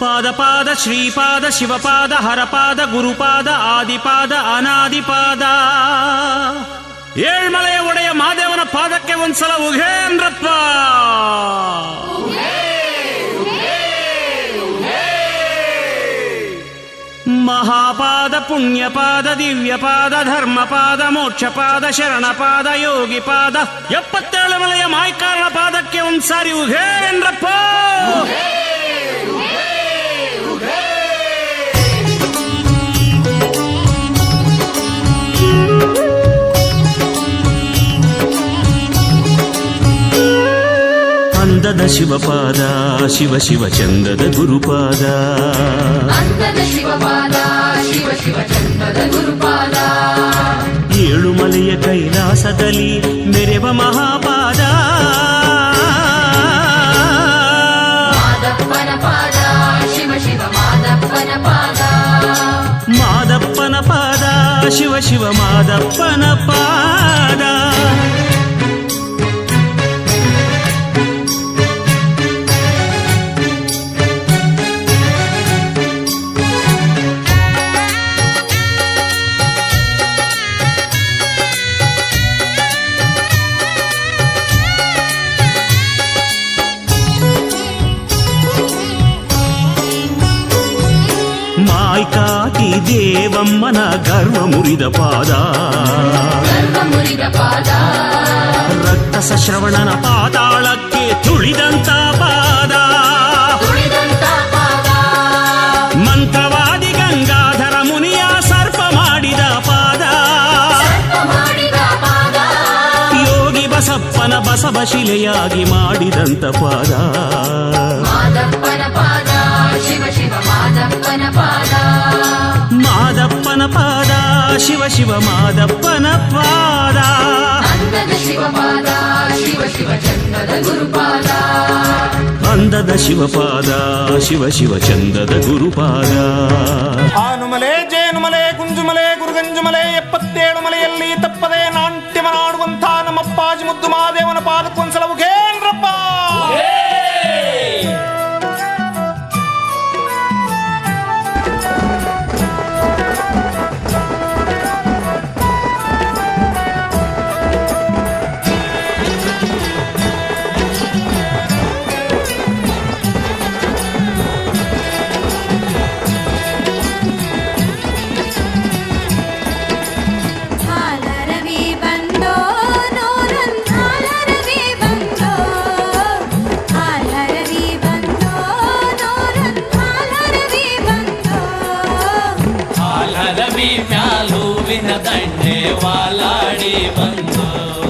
ಪಾದ ಪಾದ, ಶ್ರೀಪಾದ, ಶಿವಪಾದ, ಹರಪಾದ, ಗುರುಪಾದ, ಆದಿಪಾದ, ಅನಾದಿಪಾದ. ಏಳ್ಮಲೆಯ ಒಡೆಯ ಮಾದೇವನ ಪಾದಕ್ಕೆ ಒಂದ್ಸಲ ಉಘೇಂದ್ರಪ್ಪ ಮಹಾಪಾದ, ಪುಣ್ಯಪಾದ, ದಿವ್ಯಪಾದ, ಧರ್ಮಪಾದ, ಮೋಕ್ಷಪಾದ, ಶರಣಪಾದ, ಯೋಗಿಪಾದ, ಎಪ್ಪತ್ತೇಳು ಮಲೆಯ ಮಾಯ್ಕಾರಣ ಪಾದಕ್ಕೆ ಒಂದ್ಸಾರಿ ಉಘೇಂದ್ರಪ್ಪ ಶಿವಪಾದ ಶಿವ ಶಿವ ಚಂದದ ಗುರುಪಾದ ಅಂದದ ಶಿವಪಾದ ಶಿವ ಶಿವ ಚಂದದ ಗುರುಪಾದ ಏಳು ಮಲೆಯ ಕೈಲಾಸದಲ್ಲಿ ಮೆರೆವ ಮಹಾಪಾದ ಮಾದಪ್ಪನ ಪಾದ ಶಿವ ಶಿವ ಮಾದಪ್ಪನ ಪಾದ ದೇವಮ್ಮನ ಗರ್ವ ಮುರಿದ ಪಾದ. ರಕ್ತ ಸಶ್ರವಣನ ಪಾತಾಳಕ್ಕೆ ತುಳಿದಂತ ಪಾದ. ಮಂತ್ರವಾದಿ ಗಂಗಾಧರ ಮುನಿಯ ಸರ್ಪ ಮಾಡಿದ ಪಾದ. ಯೋಗಿ ಬಸಪ್ಪನ ಬಸವ ಶಿಲೆಯಾಗಿ ಮಾಡಿದಂತ ಪಾದ. మాదప్పన పాద మాదప్పన పాద శివ శివ మాదప్పన పాద అందద శివ పాద శివ శివ చందద గురుపాద. అందద శివ పాద శివ శివ చందద గురుపాద. ఆనుమలే ठेवा लाडी बंधू.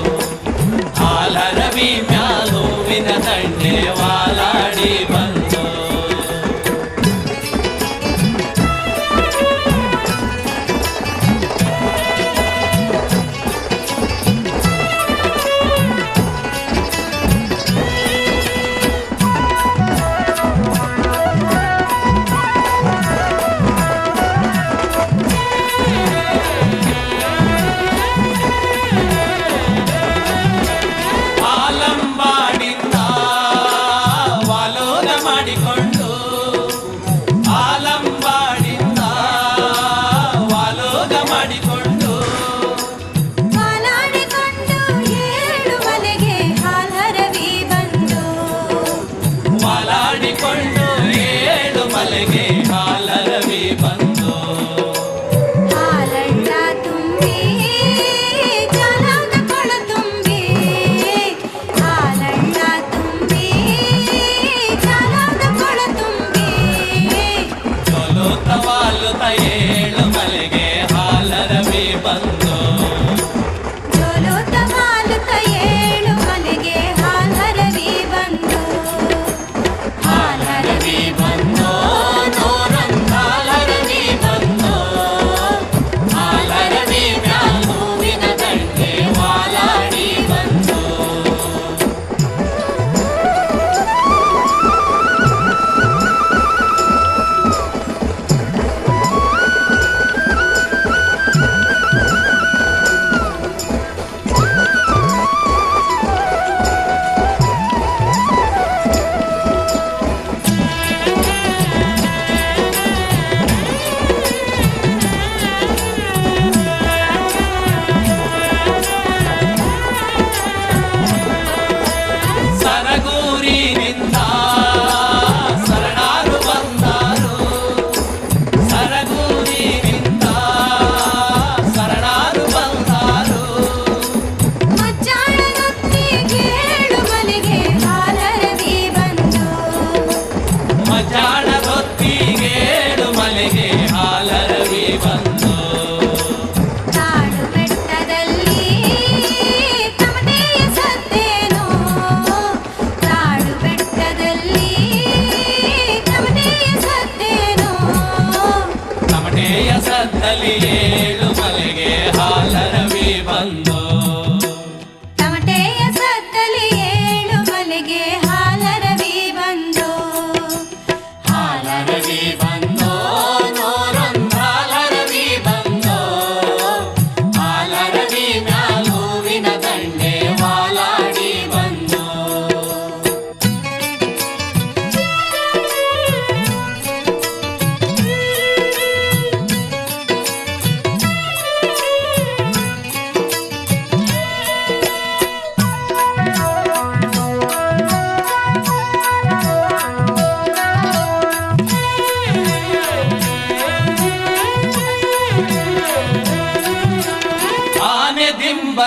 సద్దలియే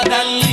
बदल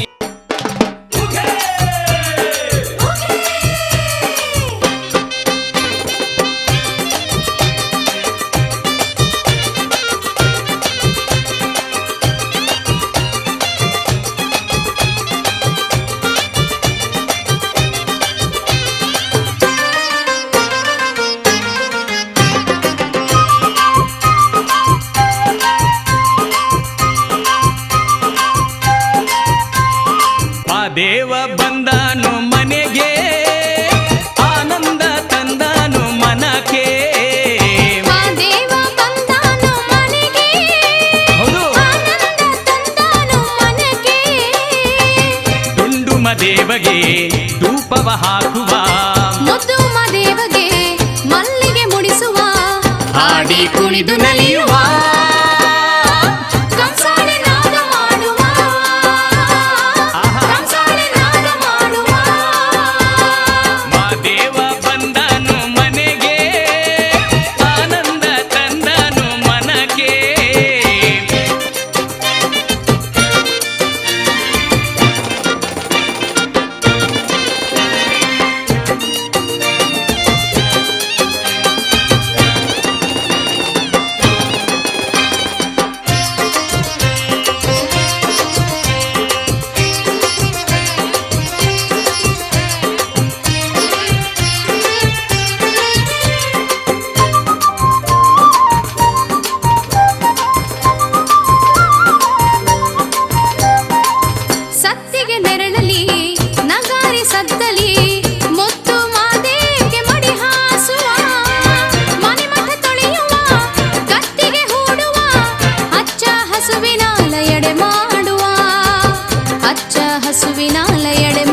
ಎಡೆ ಮಾಡುವ ಅಚ್ಚ ಹಸುವಿನಾಲ ಎಡೆ